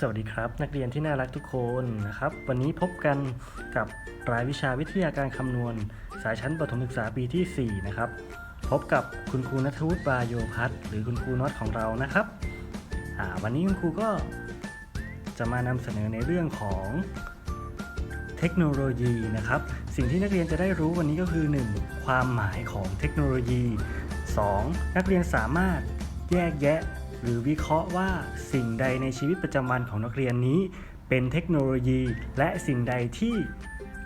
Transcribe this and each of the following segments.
สวัสดีครับ นักเรียนที่น่ารักทุกคนนะครับ วันนี้พบกันกับรายวิชาวิทยาการคำนวณ สายชั้นประถมศึกษาปีที่ 4 นะครับ พบกับคุณครูนัทวุฒิบาโยพัฒน์หรือคุณครูน็อตของเรานะครับวันนี้คุณครูก็จะมานำเสนอในเรื่องของเทคโนโลยีนะครับ สิ่งที่นักเรียนจะได้รู้วันนี้ก็คือ 1. ความหมายของเทคโนโลยี 2. นักเรียนสามารถแยกแยะ หรือวิเคราะห์ว่าสิ่งใดในชีวิตประจำวันของนักเรียนนี้ เป็นเทคโนโลยี และสิ่งใดที่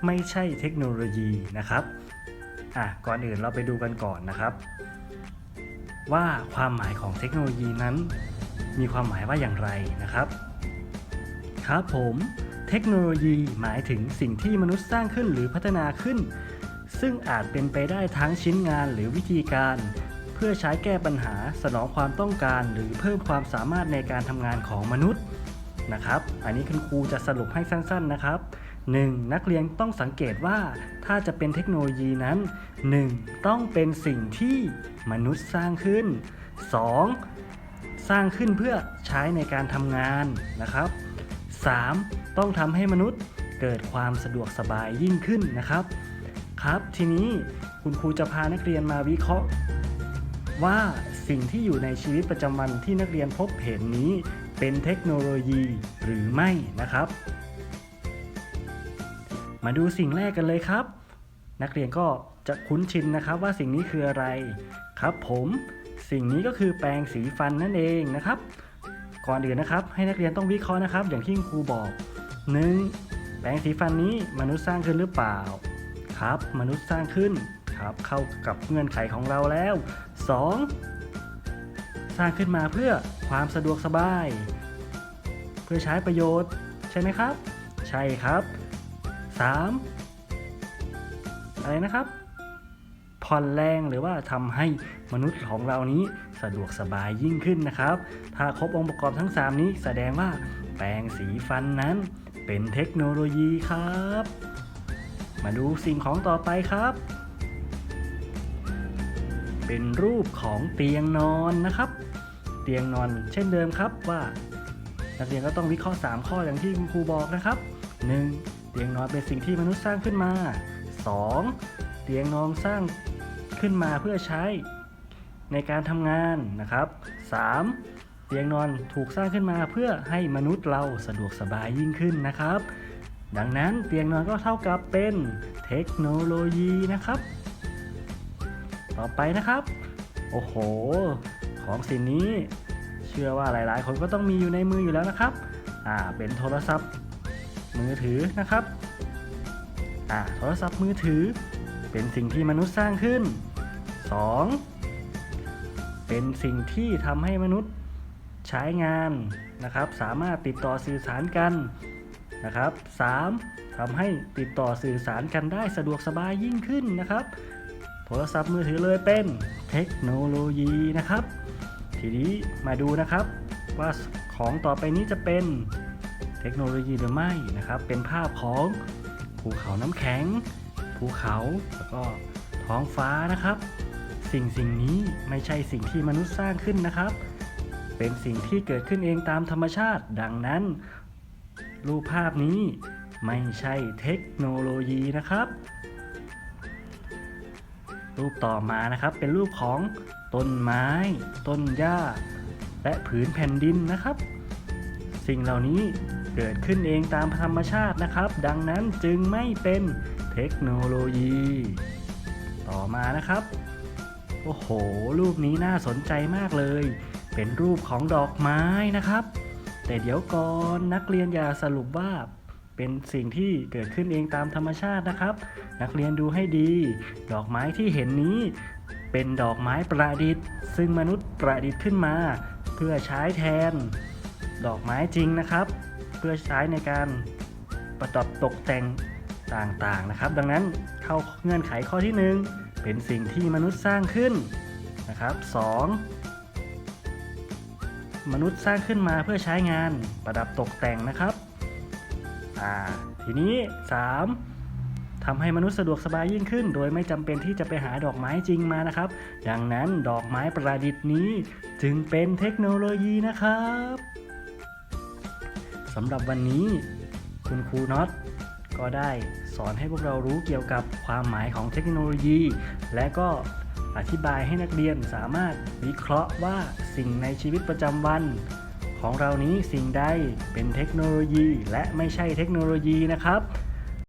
ไม่ใช่เทคโนโลยีนะครับอะก่อนอื่นเราไปดูกันก่อนนะครับ ว่าความหมายของเทคโนโลยีนั้น มีความหมายว่าอย่างไรนะครับ ครับผมเทคโนโลยีหมายถึงสิ่งที่มนุษย์สร้างขึ้นหรือพัฒนาขึ้น ซึ่งอาจเป็นไปได้ทั้งชิ้นงานหรือวิธีการ พื่อใช้แก้ปัญหาสนองความต้องการหรือเพิ่มความสามารถในการทำงานของมนุษย์นะครับ อันนี้คุณครูจะสรุปให้สั้นๆนะครับ 1. นักเรียนต้องสังเกตว่าถ้าจะเป็นเทคโนโลยีนั้น 1. ต้องเป็นสิ่งที่มนุษย์สร้างขึ้น 2. สร้างขึ้นเพื่อใช้ในการทำงานนะครับ 3. ต้องทำให้มนุษย์เกิดความสะดวกสบายยิ่งขึ้นนะครับ ครับ ทีนี้คุณครูจะพานักเรียนมาวิเคราะห์ ว่าสิ่งที่อยู่ในชีวิตประจำวันที่นักเรียนพบเห็นนี้เป็นเทคโนโลยีหรือไม่นะครับ มาดูสิ่งแรกกันเลยครับ นักเรียนก็จะคุ้นชินนะครับว่าสิ่งนี้คืออะไรครับ ผมสิ่งนี้ก็คือแปรงสีฟันนั่นเองนะครับ ก่อนอื่นนะครับ ให้นักเรียนต้องวิเคราะห์นะครับ อย่างที่ครูบอก 1. แปรงสีฟันนี้มนุษย์สร้างขึ้นหรือเปล่า ครับ มนุษย์สร้างขึ้นครับเข้ากับเงื่อนไขของเราแล้ว 2. สร้างขึ้นมาเพื่อความสะดวกสบาย เพื่อใช้ประโยชน์ใช่ไหมครับ ใช่ครับ 3. อะไรนะครับ ผ่อนแรงหรือว่าทำให้มนุษย์ของเรานี้สะดวกสบายยิ่งขึ้นนะครับ ถ้าครบองค์ประกอบทั้ง 3 นี้แสดงว่าแปรงสีฟันนั้นเป็นเทคโนโลยีครับ มาดูสิ่งของต่อไปครับ เป็นรูปของเตียงนอนนะครับ เตียงนอนเช่นเดิมครับว่านักเรียนก็ต้องวิเคราะห์ 3 ข้ออย่างที่คุณครูบอกนะครับ 1. เตียงนอนเป็นสิ่งที่มนุษย์สร้างขึ้นมา 2. เตียงนอนสร้างขึ้นมาเพื่อใช้ในการทำงานนะครับ 3. เตียงนอนถูกสร้างขึ้นมาเพื่อให้มนุษย์เราสะดวกสบายยิ่งขึ้นนะครับ ดังนั้นเตียงนอนก็เท่ากับเป็นเทคโนโลยีนะครับ ต่อไปนะครับ โอ้โห ของสิ่งนี้ เชื่อว่าหลายๆ คนก็ต้องมีอยู่ในมืออยู่แล้วนะครับ อ่า เป็นโทรศัพท์ มือถือนะครับ อ่า โทรศัพท์มือถือ เป็นสิ่งที่มนุษย์สร้างขึ้น 2. เป็นสิ่งที่ทำให้มนุษย์ใช้งานนะครับ สามารถติดต่อสื่อสารกันนะครับ 3. ทำให้ติดต่อสื่อสารกันได้สะดวกสบายยิ่งขึ้นนะครับ โทรศัพท์มือถือเลยเป็นเทคโนโลยีนะครับ ทีนี้มาดูนะครับว่าของต่อไปนี้จะเป็นเทคโนโลยีหรือไม่นะครับ เป็นภาพของภูเขาน้ำแข็ง ภูเขาแล้วก็ท้องฟ้านะครับ สิ่งสิ่งนี้ไม่ใช่สิ่งที่มนุษย์สร้างขึ้นนะครับ เป็นสิ่งที่เกิดขึ้นเองตามธรรมชาติ ดังนั้น รูปภาพนี้ไม่ใช่เทคโนโลยีนะครับ รูปต่อมานะครับ เป็นรูปของต้นไม้ ต้นหญ้า และผืนแผ่นดินนะครับ สิ่งเหล่านี้เกิดขึ้นเองตามธรรมชาตินะครับ ดังนั้นจึงไม่เป็นเทคโนโลยี ต่อมานะครับโอ้โห รูปนี้น่าสนใจมากเลย เป็นรูปของดอกไม้นะครับ แต่เดี๋ยวก่อนนักเรียนอย่าสรุปว่า เป็นสิ่งที่เกิดขึ้นเองตามธรรมชาตินะครับ นักเรียนดูให้ดี ดอกไม้ที่เห็นนี้ เป็นดอกไม้ประดิษฐ์ ซึ่งมนุษย์ประดิษฐ์ขึ้นมา เพื่อใช้แทน ดอกไม้จริงนะครับ เพื่อใช้ในการประดับตกแต่งต่างๆนะครับ ดังนั้นเข้าเงื่อนไขข้อที่หนึ่งเป็นสิ่งที่มนุษย์สร้างขึ้นนะครับ 2. มนุษย์สร้างขึ้นมาเพื่อใช้งานประดับตกแต่งนะครับ ทีนี้ 3. ทำให้มนุษย์สะดวกสบายยิ่งขึ้น โดยไม่จำเป็นที่จะไปหาดอกไม้จริงมานะครับ ดังนั้นดอกไม้ประดิษฐ์นี้จึงเป็นเทคโนโลยีนะครับสำหรับวันนี้คุณครูน็อตก็ได้สอนให้พวกเรารู้เกี่ยวกับความหมายของเทคโนโลยี และก็อธิบายให้นักเรียนสามารถวิเคราะห์ว่าสิ่งในชีวิตประจำวัน ของเรานี้สิ่งใดเป็นเทคโนโลยีและไม่ใช่เทคโนโลยีนะครับ